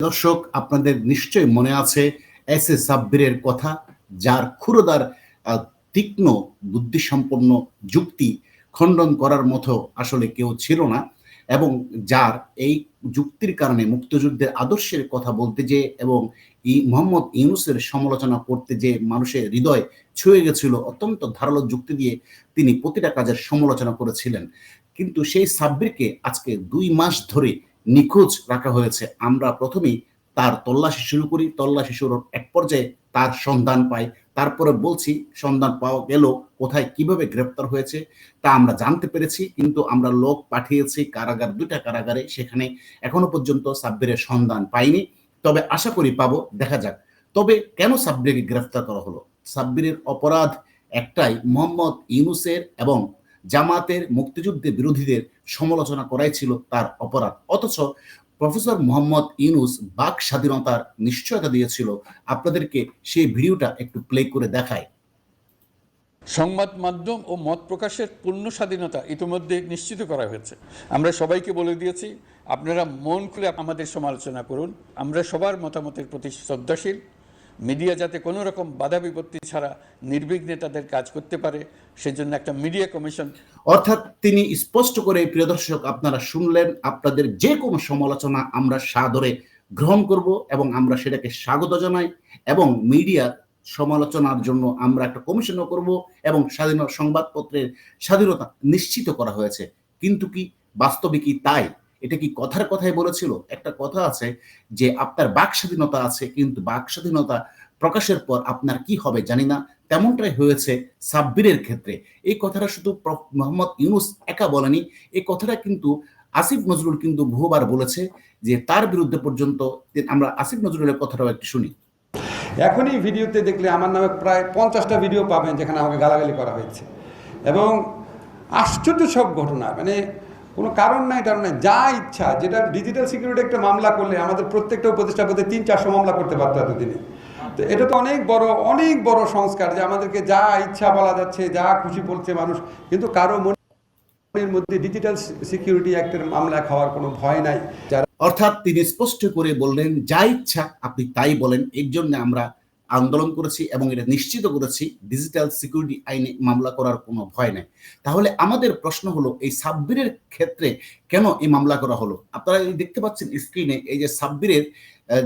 দর্শক, আপনাদের নিশ্চয়ই মনে আছে এস এ সাব্বিরের কথা, যার ক্ষুরদার তীক্ষ্ণ বুদ্ধিসম্পন্ন যুক্তি খণ্ডন করার মতো আসলে কেউ ছিল না এবং যার এই যুক্তির কারণে মুক্তিযুদ্ধের আদর্শের কথা বলতে যে এবং ই, মোহাম্মদ ইউনুসের সমালোচনা করতে যে মানুষের হৃদয় ছুঁয়ে গেছিল, অত্যন্ত ধারালো যুক্তি দিয়ে তিনি প্রতিটা কাজের সমালোচনা করেছিলেন। কিন্তু সেই সাব্বিরকে আজকে দুই মাস ধরে নিখোঁজ রাখা হয়েছে। আমরা প্রথমেই তার তল্লাশি শুরু করি। তল্লাশি শুরুর এক পর্যায়ে তার সন্ধান পাই। তারপরে বলছি, সন্ধান পাওয়া গেল, কোথায় কীভাবে গ্রেপ্তার হয়েছে তা আমরা জানতে পেরেছি, কিন্তু আমরা লোক পাঠিয়েছি কারাগার, দুইটা কারাগারে। সেখানে এখনও পর্যন্ত সাব্বিরের সন্ধান পাইনি। তবে আশা করি পাবো, দেখা যাক। তবে কেন সাব্বিরকে গ্রেফতার করা হলো? সাব্বিরের অপরাধ একটাই, মোহাম্মদ ইউনুসের এবং জামাতের মুক্তিযুদ্ধের বিরোধীদের সমালোচনা করাই ছিল তার অপরাধ। অথচ প্রফেসর মোহাম্মদ ইউনুস বাক স্বাধীনতার নিশ্চয়তা দিয়েছিল। আপনাদেরকে সেই ভিডিওটা একটু প্লে করে দেখায় সংবাদ মাধ্যম ও মত প্রকাশের পূর্ণ স্বাধীনতা ইতিমধ্যে নিশ্চিত করা হয়েছে। আমরা সবাইকে বলে দিয়েছি, আপনারা মন খুলে আমাদের সমালোচনা করুন। আমরা সবার মতামতের প্রতি শ্রদ্ধাশীল। মিডিয়া যাতে কোনো রকম বাধা বিপত্তি ছাড়া নির্বিঘ্নে তাদের কাজ করতে পারে, সেজন্য একটা মিডিয়া কমিশন। অর্থাৎ তিনি স্পষ্ট করে, প্রিয় দর্শক, আপনারা শুনলেন, আপনাদের যে কোনো সমালোচনা আমরা সাদরে গ্রহণ করব এবং আমরা সেটাকে স্বাগত জানাই এবং মিডিয়ার সমালোচনার জন্য আমরা একটা কমিশনও করব এবং স্বাধীন সংবাদপত্রের স্বাধীনতা নিশ্চিত করা হয়েছে। কিন্তু কি বাস্তবে কি তাই? এটা কি কথার কথাই বলেছিল? একটা কথা আছে যে আপনার বাক স্বাধীনতা আছে, কিন্তু বাক স্বাধীনতা প্রকাশের পর আপনার কি হবে জানি না। তেমনটাই হয়েছে সাব্বিরের ক্ষেত্রে। এই কথাটা শুধু মোহাম্মদ ইউনুস একা বলেনি, এই কথাটা কিন্তু আসিফ নজরুল কিন্তু বহুবার বলেছে যে তার বিরুদ্ধে পর্যন্ত আমরা আসিফ নজরুলের কথাটাও একটু শুনি। এখনই ভিডিওতে দেখলে আমার নামে প্রায় পঞ্চাশটা ভিডিও পাবেন যেখানে আমাকে গালাগালি করা হয়েছে। এবং আশ্চর্য সব ঘটনা মানে কোনো কারণ নাই কারণ নাই। যা ইচ্ছা, যেটা ডিজিটাল সিকিউরিটি একটা মামলা করলে আমাদের প্রত্যেকটা উপদেষ্টা পদে তিন, চারশো মামলা করতে পারতো এতদিনে। তো এটা তো অনেক বড় অনেক বড় সংস্কার যে আমাদেরকে যা ইচ্ছা বলা যাচ্ছে, যা খুশি বলছে মানুষ, কিন্তু কারও মনের মধ্যে ডিজিটাল সিকিউরিটি অ্যাক্টের মামলা খাওয়ার কোনো ভয় নাই। যারা অর্থাৎ তিনি স্পষ্ট করে বললেন, যা ইচ্ছা আপনি তাই বলেন, এর জন্য আমরা আন্দোলন করেছি এবং এটা নিশ্চিত করেছি ডিজিটাল সিকিউরিটি আইনে মামলা করার কোনো ভয় নেই। তাহলে আমাদের প্রশ্ন হলো, এই সাব্বিরের ক্ষেত্রে কেন এই মামলা করা হলো? আপনারা দেখতে পাচ্ছেন স্ক্রিনে এই যে সাব্বিরের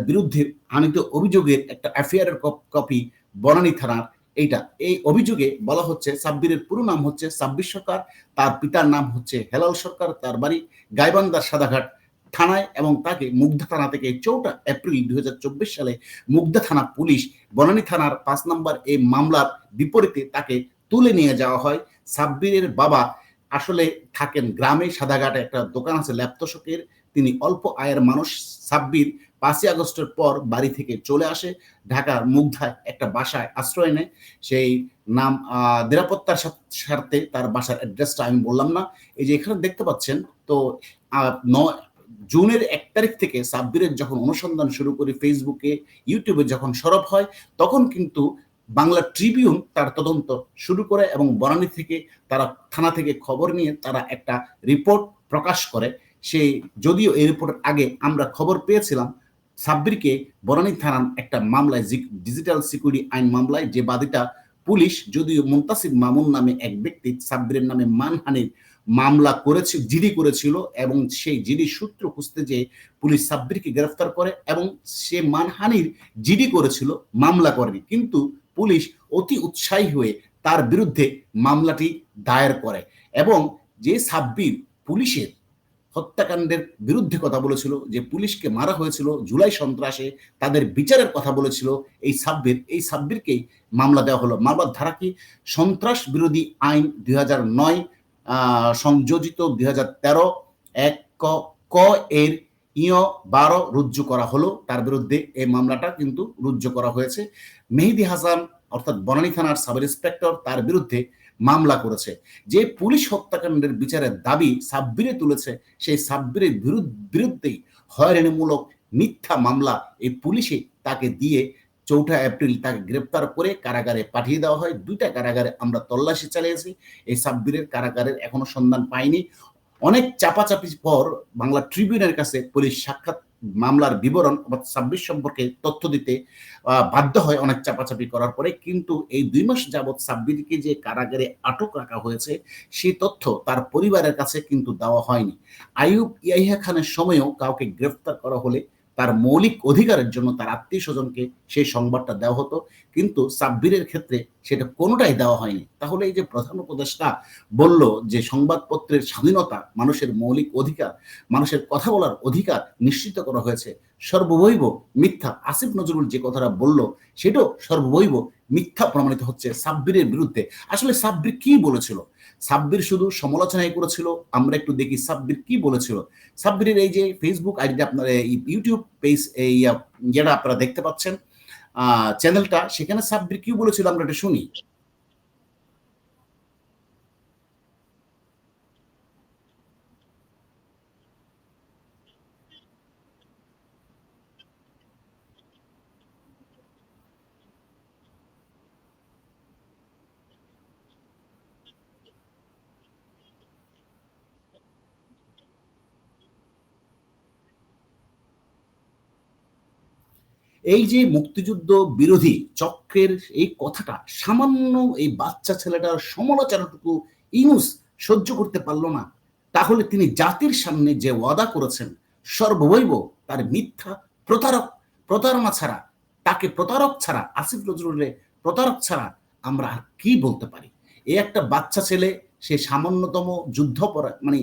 বিরুদ্ধে আনিত অভিযোগের একটা এফআইআর কপি বনানী থানার এইটা। এই অভিযোগে বলা হচ্ছে সাব্বিরের পুরো নাম হচ্ছে সাব্বির সরকার, তার পিতার নাম হচ্ছে হেলাল সরকার, তার বাড়ি গাইবান্ধার সাদাঘাট। থানায় এবং তাকে মুগ্ধা থানা থেকে চৌঠা এপ্রিল দুই হাজার চব্বিশ সালে মুগ্ধা থানা পুলিশ বনানী থানার পাঁচ নম্বর এই মামলার বিপরীতে তাকে তুলে নিয়ে যাওয়া হয়। সাব্বিরের বাবা আসলে থাকেন গ্রামে, সাদাঘাটে একটা দোকান আছে ল্যাপটসকের তিনি অল্প আয়ের মানুষ। সাব্বির পাঁচই আগস্টের পর বাড়ি থেকে চলে আসে। ঢাকার মুগ্ধায় একটা বাসায় আশ্রয় নেয়। সেই নাম নিরাপত্তার স্বার্থে তার বাসার অ্যাড্রেসটা আমি বললাম না। এই যে এখানে দেখতে পাচ্ছেন, তো নয় জুনের এক তারিখ থেকে সাব্বিরের যখন অনুসন্ধান শুরু করি ফেসবুকে, ইউটিউবে যখন সরব হয়, তখন কিন্তু বাংলা ট্রিবিউন তার তদন্ত শুরু করে এবং বনানী থেকে তারা থানা থেকে খবর নিয়ে তারা একটা রিপোর্ট প্রকাশ করে। সেই যদিও এই রিপোর্টের আগে আমরা খবর পেয়েছিলাম, সাব্বিরকে বনানী থানার একটা মামলায় ডিজিটাল সিকিউরিটি আইন মামলায় যে বাদীটা পুলিশ, যদিও মুন্তাসির মামুন নামে এক ব্যক্তি, সাব্বিরের নামে মানহানির মামলা করেছে জিডি করেছিল এবং সেই জিডি সূত্র খুঁজতে যে পুলিশ সাব্বিরকে গ্রেফতার করে এবং সে মানহানির জিডি করেছিল, মামলা করেনি। কিন্তু পুলিশ অতি উৎসাহী হয়ে তার বিরুদ্ধে মামলাটি দায়ের করে এবং যে সাব্বির পুলিশের হত্যাকাণ্ডের বিরুদ্ধে কথা বলেছিল, যে পুলিশকে মারা হয়েছিল জুলাই সন্ত্রাসে, তাদের বিচারের কথা বলেছিল, এই সাব্বির, এই সাব্বিরকেই মামলা দেওয়া হলো। মামলার ধারা কি সন্ত্রাস বিরোধী আইন দুই সংযোজিত দুই হাজার তেরো এক ক ক এর ইয় বারো রুজ্জু করা হলো। তার বিরুদ্ধে এই মামলাটা কিন্তু রুজ্জু করা হয়েছে। মেহেদি হাসান, অর্থাৎ বনানী থানার সাব ইন্সপেক্টর তার বিরুদ্ধে মামলা করেছে। যে পুলিশ হত্যাকাণ্ডের বিচারের দাবি সাব্বিরে তুলেছে, সেই সাব্বিরের বিরুদ্ধ- বিরুদ্ধেই হয়রানিমূলক মিথ্যা মামলা এই পুলিশে তাকে দিয়ে চৌঠা এপ্রিল তাকে গ্রেপ্তার করে কারাগারে পাঠিয়ে দেওয়া হয়। দুইটা কারাগারে আমরা তল্লাশি চালিয়েছি। এই সাব্বিরের কারাগারের এখনও সন্ধান পাইনি। অনেক চাপাচাপির পর বাংলা ট্রিবিউনের কাছে পুলিশ সাক্ষাৎ মামলার বিবরণ অর্থাৎ সাব্বির সম্পর্কে তথ্য দিতে বাধ্য হয় অনেক চাপাচাপি করার পরে। কিন্তু এই দুই মাস যাবৎ সাব্বিরকে যে কারাগারে আটক রাখা হয়েছে সেই তথ্য তার পরিবারের কাছে কিন্তু দেওয়া হয়নি। আইয়ুব ইয়াহিয়া খানের সময়ও কাউকে গ্রেফতার করা হলে তার মৌলিক অধিকারের জন্য তার আত্মীয় স্বজনকে সেই সংবাদটা দেওয়া হতো। কিন্তু সাব্বিরের ক্ষেত্রে সেটা কোনোটাই দেওয়া হয়নি। তাহলে এই যে প্রধান উপদেষ্টা বলল যে সংবাদপত্রের স্বাধীনতা মানুষের মৌলিক অধিকার, মানুষের কথা বলার অধিকার নিশ্চিত করা হয়েছে। সর্ববৈব মিথ্যা আসিফ নজরুল যে কথাটা বলল, সেটাও সর্ববৈব মিথ্যা প্রমাণিত হচ্ছে সাব্বিরের বিরুদ্ধে। আসলে সাব্বির কি বলেছিল? সাব্বির শুধু সমালোচনাই করেছিল? আমরা একটু দেখি সাব্বির কি বলেছিল? সাব্বিরের এই যে ফেসবুক আইডিটা আপনার ইউটিউব পেজ এই যেটা আপনারা দেখতে পাচ্ছেন। চ্যানেলটা সেখানে সাব্বির কি বলেছিল আমরা এটা শুনি। এই যে মুক্তিযুদ্ধ বিরোধী চক্রের এই কথাটা, সামান্য এই বাচ্চা ছেলেটার সমালোচনাটুকু ইনুস সহ্য করতে পারল না। তাহলে তিনি জাতির সামনে যে ওয়াদা করেছেন, সর্ববৈব তার মিথ্যা প্রতারক, প্রতারণা ছাড়া, তাকে প্রতারক ছাড়া, আসিফ নজরুলের প্রতারক ছাড়া আমরা আর কি বলতে পারি? এই একটা বাচ্চা ছেলে, সে সামান্যতম যুদ্ধাপরাধ মানে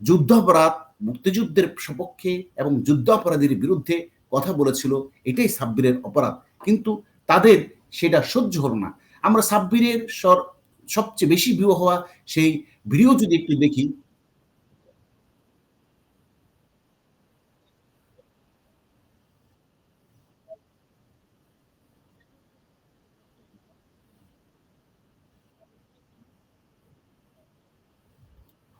যুদ্ধাপরাধ, মুক্তিযুদ্ধের সপক্ষে এবং যুদ্ধাপরাধীর বিরুদ্ধে কথা বলেছিল, এটাই সাব্বিরের অপরাধ। কিন্তু তাদের সেটা সহ্য হলো না। আমরা সাব্বিরের স্বর সবচেয়ে বেশি ভিউ হওয়া সেই ভিডিও যদি একটু দেখি।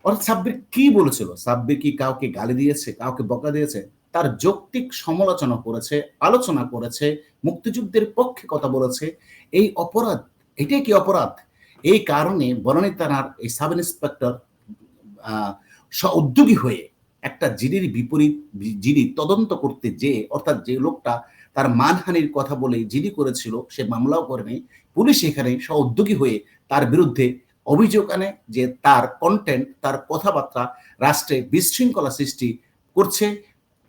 অর্থাৎ সাব্বির কি বলেছিল? সাব্বির কি কাউকে গালি দিয়েছে? কাউকে বকা দিয়েছে? তার যৌক্তিক সমালোচনা করেছে, আলোচনা করেছে, মুক্তিযুদ্ধের পক্ষে কথা বলেছে। এই অপরাধ, এটাই কি অপরাধ? এই কারণে বনানী থানার এই সাব ইন্সপেক্টর উদ্যোগী হয়ে একটা জিডির বিপরীত, জিডি তদন্ত করতে যে অর্থাৎ যে লোকটা তার মানহানির কথা বলে জিডি করেছিল, সে মামলাও করেনি পুলিশ এখানে উদ্যোগী হয়ে তার বিরুদ্ধে অভিযোগ আনে যে তার কন্টেন্ট তার কথাবার্তা রাষ্ট্রে বিশৃঙ্খলা সৃষ্টি করছে।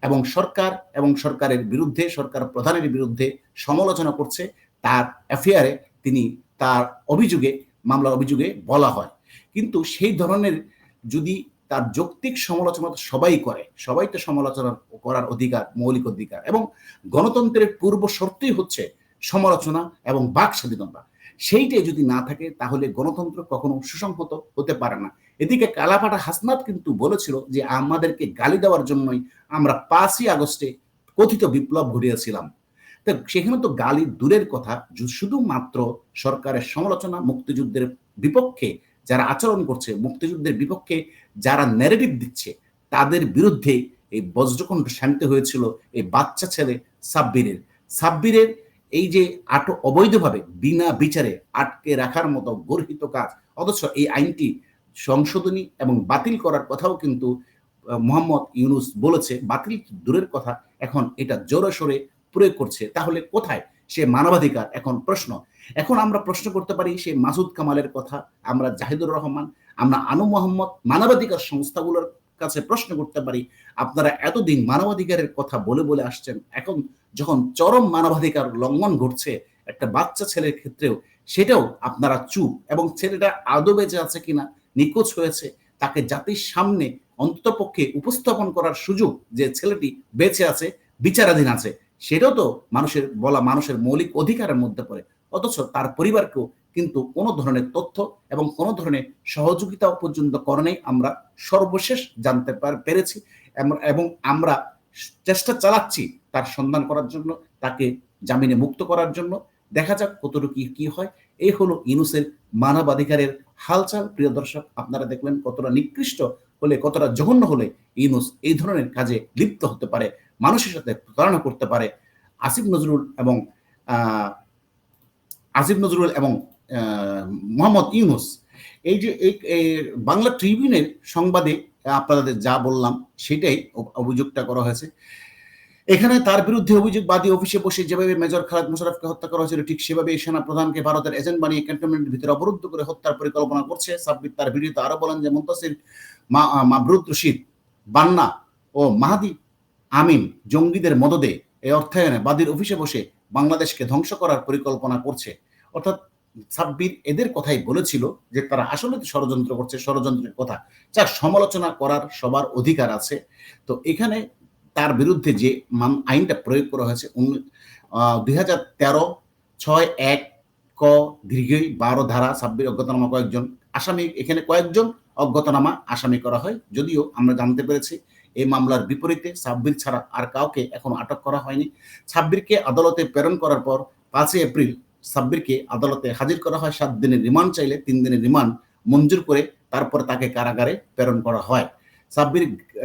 এবং সরকার এবং সরকারের বিরুদ্ধে, সরকার প্রধানের বিরুদ্ধে সমালোচনা করছে, তার অ্যাফেয়ারে তিনি তার অভিযোগে, মামলার অভিযোগে বলা হয়। কিন্তু সেই ধরনের যদি তার যৌক্তিক সমালোচনা তো সবাই করে, সবাই তো সমালোচনা করার অধিকার, মৌলিক অধিকার এবং গণতন্ত্রের পূর্ব শর্তই হচ্ছে সমালোচনা এবং বাক স্বাধীনতা। সেইটাই যদি না থাকে, তাহলে গণতন্ত্র কখনো সুসংহত হতে পারে না। এদিকে কালাপাটা হাসনাত কিন্তু বলেছিল যে আমাদেরকে গালি দেওয়ার জন্যই আমরা পাঁচই আগস্টে কথিত বিপ্লব ঘটিয়েছিলাম তো সেখানে তো গালি দূরের কথা শুধুমাত্র সরকারের সমালোচনা, মুক্তিযুদ্ধের বিপক্ষে যারা আচরণ করছে, মুক্তিযুদ্ধের বিপক্ষে যারা ন্যারেটিভ দিচ্ছে, তাদের বিরুদ্ধে এই বজ্রকণ্ঠ শান্তি হয়েছিল এই বাচ্চা ছেলে সাব্বিরের। সাব্বিরের এই যে আট অবৈধভাবে, বিনা বিচারে আটকে রাখার মতো গর্হিত কাজ, অথচ এই আইনটি সংশোধনী এবং বাতিল করার কথাও কিন্তু মোহাম্মদ ইউনুস বলেছে। বাতিল দূরের কথা? এখন এটা জোরে সোরে প্রয়োগ করছে। তাহলে কোথায় সে মানবাধিকার? এখন প্রশ্ন। এখন আমরা প্রশ্ন করতে পারি সে মাসুদ কামালের কথা। আমরা জাহিদুর রহমান, আমরা আনু মোহাম্মদ মানবাধিকার সংস্থাগুলোর কাছে প্রশ্ন করতে পারি। আপনারা এতদিন মানবাধিকারের কথা বলে বলে আসছেন। এখন যখন চরম মানবাধিকার লঙ্ঘন ঘটছে একটা বাচ্চা ছেলের ক্ষেত্রেও, সেটাও আপনারা চুপ। এবং ছেলেটা আদৌ বেঁচে আছে কিনা নিখোঁজ হয়েছে, তাকে জাতির সামনে অন্ততপক্ষে উপস্থাপন করার সুযোগ যে ছেলেটি বেঁচে আছে, বিচারাধীন আছে, সেটাও তো মানুষের বলা মানুষের মৌলিক অধিকারের মধ্যে পড়ে। অথচ তার পরিবারকেও কিন্তু কোনো ধরনের তথ্য এবং কোনো ধরনের সহযোগিতা পর্যন্ত করণেই আমরা। সর্বশেষ জানতে পেরেছি এবং আমরা চেষ্টা চালাচ্ছি তার সন্ধান করার জন্য, তাকে জামিনে মুক্ত করার জন্য। দেখা যাক কতটুকু কি হয়। এই হলো ইনুসের মানবাধিকারের হালচাল। প্রিয় দর্শক, আপনারা দেখলেন কতটা নিকৃষ্ট হলে, কতটা জঘন্য হলে ইনুস এই ধরনের কাজে লিপ্ত হতে পারে, মানুষের সাথে প্রতারণা করতে পারে। আসিফ নজরুল এবং আসিফ নজরুল এবং মোহাম্মদ ইউনুস, এই যে এই বাংলা ট্রিবিউনের সংবাদে আপনাদের যা বললাম, সেটাই অভিযোগটা করা হয়েছে। এখানে তার বিরুদ্ধে অভিযোগ বাদী অফিসে বসে যেভাবে মেজর খালেদ মোশাররফকে হত্যা করা হয়েছিল, ঠিক সেভাবে সেনা প্রধানকে ভারতের এজেন্ট বানিয়ে ক্যান্টনমেন্টের ভিতরে অবরুদ্ধ করে হত্যার পরিকল্পনা করছে। সাব্বির তার ভিডিওতে আরও বলেন যে, মুন্তাসির মাবরুদ রশিদ বান্না ও মাহাদি আমিন জঙ্গিদের মদদে এই অর্থায়নে বাদীর অফিসে বসে বাংলাদেশকে ধ্বংস করার পরিকল্পনা করছে। অর্থাৎ সাব্বির এদের কথাই বলেছিল যে, তারা আসলে ষড়যন্ত্র করছে, ষড়যন্ত্রের কথা। যার সমালোচনা করার সবার অধিকার আছে। তো এখানে তার বিরুদ্ধে যে মান- আইনটা প্রয়োগ করা হয়েছে দুই হাজার তেরো ছয় এক ক দীর্ঘই বারো ধারা ছাব্বিশ অজ্ঞাতনামা কয়েকজন আসামি, এখানে কয়েকজন অজ্ঞাতনামা আসামি করা হয়। যদিও আমরা জানতে পেরেছি এই মামলার বিপরীতে সাব্বির ছাড়া আর কাউকে এখনও আটক করা হয়নি। সাব্বিরকে আদালতে প্রেরণ করার পর পাঁচই এপ্রিল সাব্বিরকে আদালতে হাজির করা হয়। সাত দিনের রিমান্ড চাইলে তিন দিনের রিমান্ড মঞ্জুর করে তারপর তাকে কারাগারে প্রেরণ করা হয়। সাব্বির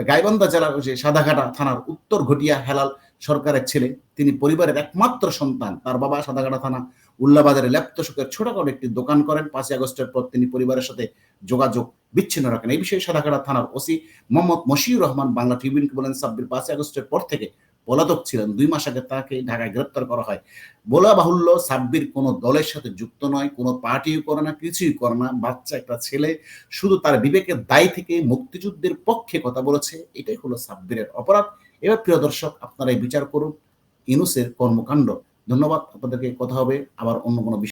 গাইবান্ধা জেলার সাদাঘাটা থানার উত্তর ঘটিয়া হেলাল সরকারের ছেলে, তিনি পরিবারের একমাত্র সন্তান। তার বাবা সাদাঘাটা থানা উল্লাবাজারে ল্যাপ্ত সুখের ছোটখাটো একটি দোকান করেন। পাঁচই আগস্টের পর তিনি পরিবারের সাথে যোগাযোগ বিচ্ছিন্ন রাখেন। এই বিষয়ে সাদাঘাটা থানার ওসি মোহাম্মদ মশিউর রহমান বাংলা ট্রিবিউনকে বলেন সাব্বির পাঁচই আগস্টের পর থেকে পলাতক ছিলেন। দুই মাস আগে তাকে ঢাকায় গ্রেপ্তার করা হয়। বলা বাহুল্য সাব্বির কোনো দলের সাথে যুক্ত নয়, কোনো পার্টিও করে না, কিছুই করে না। বাচ্চা একটা ছেলে, শুধু তার বিবেকের দায় থেকে মুক্তিযুদ্ধের পক্ষে কথা বলেছে, এটাই হলো সাব্বিরের অপরাধ। এবার প্রিয় দর্শক আপনারা এই বিচার করুন। ইনুসের কর্মকাণ্ড। ধন্যবাদ, আপনাদেরকে কথা হবে। আবার অন্য কোনো বিষয়